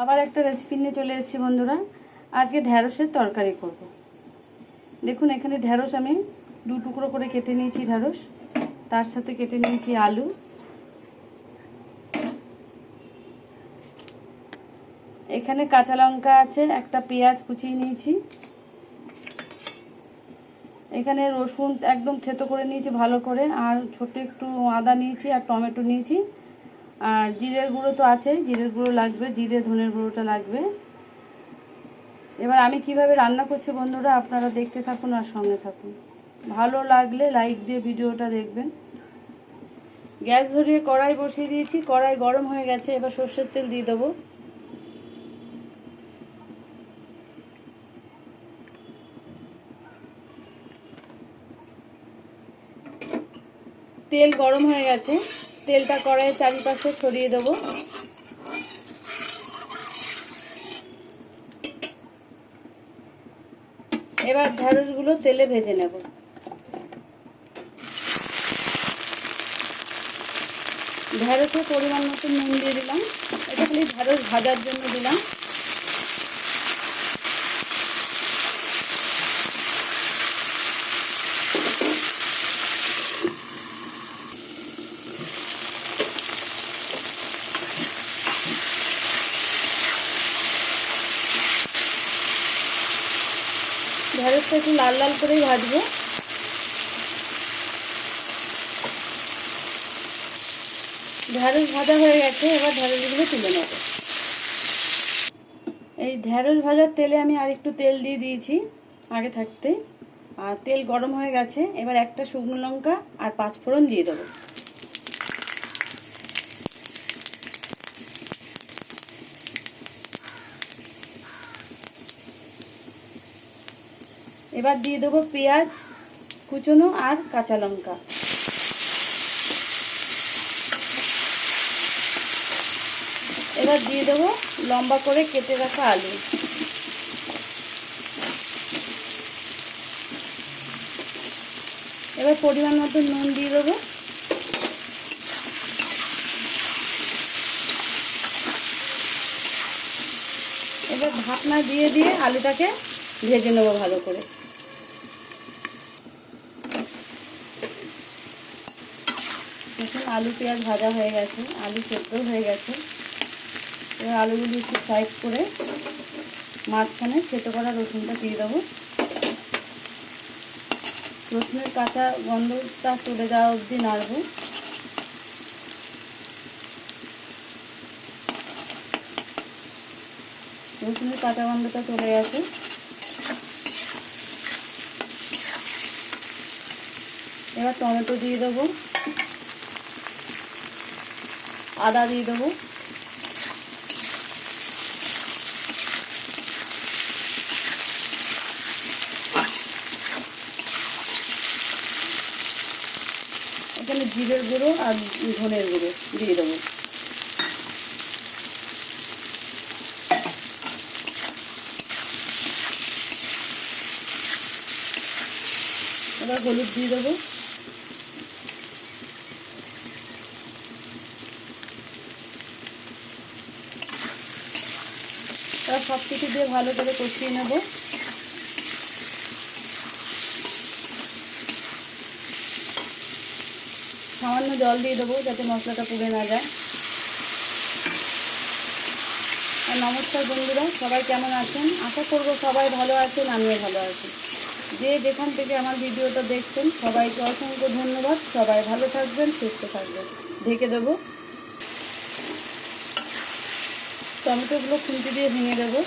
আবার একটা রেসিপি নিয়ে চলে এসেছি বন্ধুরা। আজকে ঢ্যাঁড়সের তরকারি করব। দেখুন, এখানে ঢ্যাঁড়স আমি দু টুকরো করে কেটে নিয়েছি ঢ্যাঁড়স তার সাথে কেটে নিয়েছি আলু। এখানে কাঁচা লঙ্কা আছে, একটা পেঁয়াজ কুচিয়ে নিয়েছি। এখানে রসুন একদম থেতো করে নিয়েছি ভালো করে, আর ছোট একটু আদা নিয়েছি আর টমেটো নিয়েছি। আর জিরের গুঁড়ো তো আছে, জিরের গুঁড়ো লাগবে, জিরে, ধনের গুঁড়োটা লাগবে। এবার আমি কীভাবে রান্না করছি বন্ধুরা, আপনারা দেখতে থাকুন আর সঙ্গে থাকুন। ভালো লাগলে লাইক দিয়ে ভিডিওটা দেখবেন। গ্যাস ধরিয়ে কড়াই বসিয়ে দিয়েছি, কড়াই গরম হয়ে গেছে, এবার সর্ষের তেল দিয়ে দেবো। তেল গরম হয়ে গেছে। তেলটা কড়াইয়ের চারিপাশে ছড়িয়ে দেবো। এবার ঢ্যাঁড়সগুলো তেলে ভেজে নেব। ঢ্যাঁড়সের পরিমাণ মতো নুন দিয়ে দিলাম। এটা খালি ঢ্যাঁড়স ভাজার জন্য দিলাম। ঢেঁড়সটা একটু লাল লাল করেই ভাজবো। ঢেঁড়স ভাজা হয়ে গেছে, এবার ঢেঁড়সগুলো তুলে নেব। এই ঢেঁড়স ভাজার তেলে আমি আর একটু তেল দিয়ে দিয়েছি আগে থাকতে। আর তেল গরম হয়ে গেছে, এবার একটা শুকনো লঙ্কা আর পাঁচ ফোড়ন দিয়ে দেবো। এবার দিয়ে দেবো পেঁয়াজ, কুচনো আর কাঁচা লঙ্কা। এবার দিয়ে দেবো লম্বা করে কেটে রাখা আলু। এবার পরিমাণ মতো নুন দিয়ে দেবো। এবার ঢাকনা দিয়ে দিয়ে আলুটাকে ভেজে নেব ভালো করে দেখুন আলু পেঁয়াজ ভাজা হয়ে গেছে, আলু সেদ্ধ হয়ে গেছে। এবার আলুগুলো একটু ফ্রাই করে মাঝখানে সেদ্ধ করা রসুনটা দিয়ে দেবো। রসুনের কাঁচা গন্ধটা চলে যাওয়া অবধি নাড়বো। রসুনের কাঁচা গন্ধটা চলে গেছে। এবার টমেটো দিয়ে দেবো। আদা দিয়ে দেবো। এখানে জিরের গুঁড়ো আর ধনের গুঁড়ো দিয়ে দেবো। এবার হলুদ দিয়ে দেবো। এবার সব কিছু দিয়ে ভালো করে কষিয়ে নেব। সামান্য জল দিয়ে দেবো যাতে মশলাটা পুড়ে না যায়। আর নমস্কার বন্ধুরা, সবাই কেমন আছেন? আশা করব সবাই ভালো আছেন, আমিও ভালো আছি। যে যেখান থেকে আমার ভিডিওটা দেখছেন, সবাইকে অসংখ্য ধন্যবাদ। সবাই ভালো থাকবেন, সুস্থ থাকবেন। ঢেকে দেবো। টমেটোগুলো খুন্তি দিয়ে ভেঙে দেবো।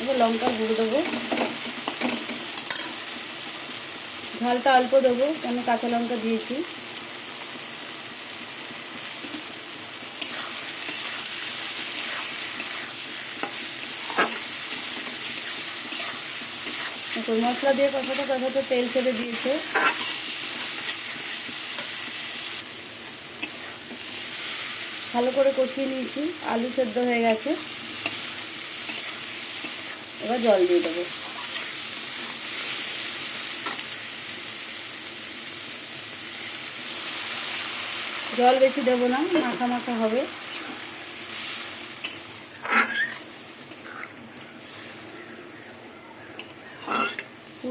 এবার লঙ্কা গুঁড়ো দেবো। ঝালটা অল্প দেবো, কেন কাঁচা লঙ্কা দিয়েছি। তো মশলা দিয়ে কষাতে কষাতে তেল ছেড়ে দিয়েছে। ভালো করে কষিয়ে নিয়েছি, আলু সেদ্ধ হয়ে গেছে। এবার জল দিয়ে দেবো। জল বেশি দেবো না, মাখা মাখা হবে।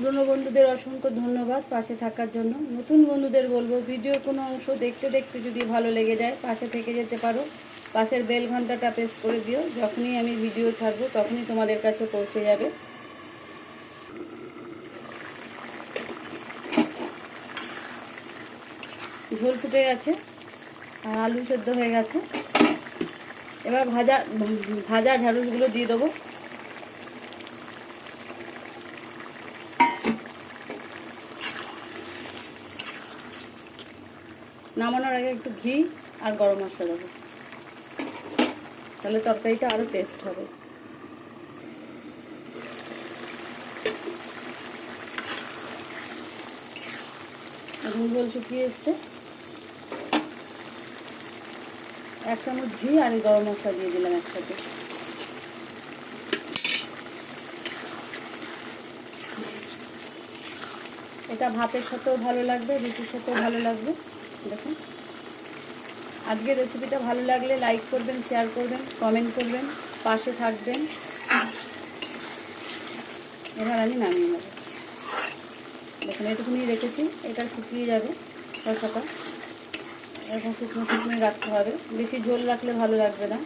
পুরনো বন্ধুদের অসংখ্য ধন্যবাদ পাশে থাকার জন্য। নতুন বন্ধুদের বলব, ভিডিওর কোনো অংশ দেখতে দেখতে যদি ভালো লেগে যায়, পাশে থেকে যেতে পারো। পাশের বেল ঘন্টাটা প্রেস করে দিও। যখনই আমি ভিডিও ছাড়বো, তখনই তোমাদের কাছে পৌঁছে যাবে। ঝোল ফুটে গেছে, আর আলু সেদ্ধ হয়ে গেছে। এবার ভাজা ভাজা ঢ্যাঁড়সগুলো দিয়ে দেবো। নামানোর আগে একটু ঘি আর গরম মশলা দেবো। তাহলে তরকারিটা আরও টেস্ট হবে। জল শুকিয়ে এসছে। এক চামচ ঘি আর এই গরম মশলা দিয়ে দিলাম একসাথে। এটা ভাতের সাথেও ভালো লাগবে, রুটির সাথেও ভালো লাগবে। দেখুন। আজকে রেসিপিটা ভালো লাগলে লাইক করবেন শেয়ার করবেন কমেন্ট করবেন, পাশে থাকবেন। এবার আমি নামিয়ে নেব। দেখুন এটুকুনি রেখেছি, এটা শুকিয়ে যাবে শসাটা। এরকম শুকনো শুকনো রাখতে হবে। বেশি ঝোল রাখলে ভালো লাগবে না।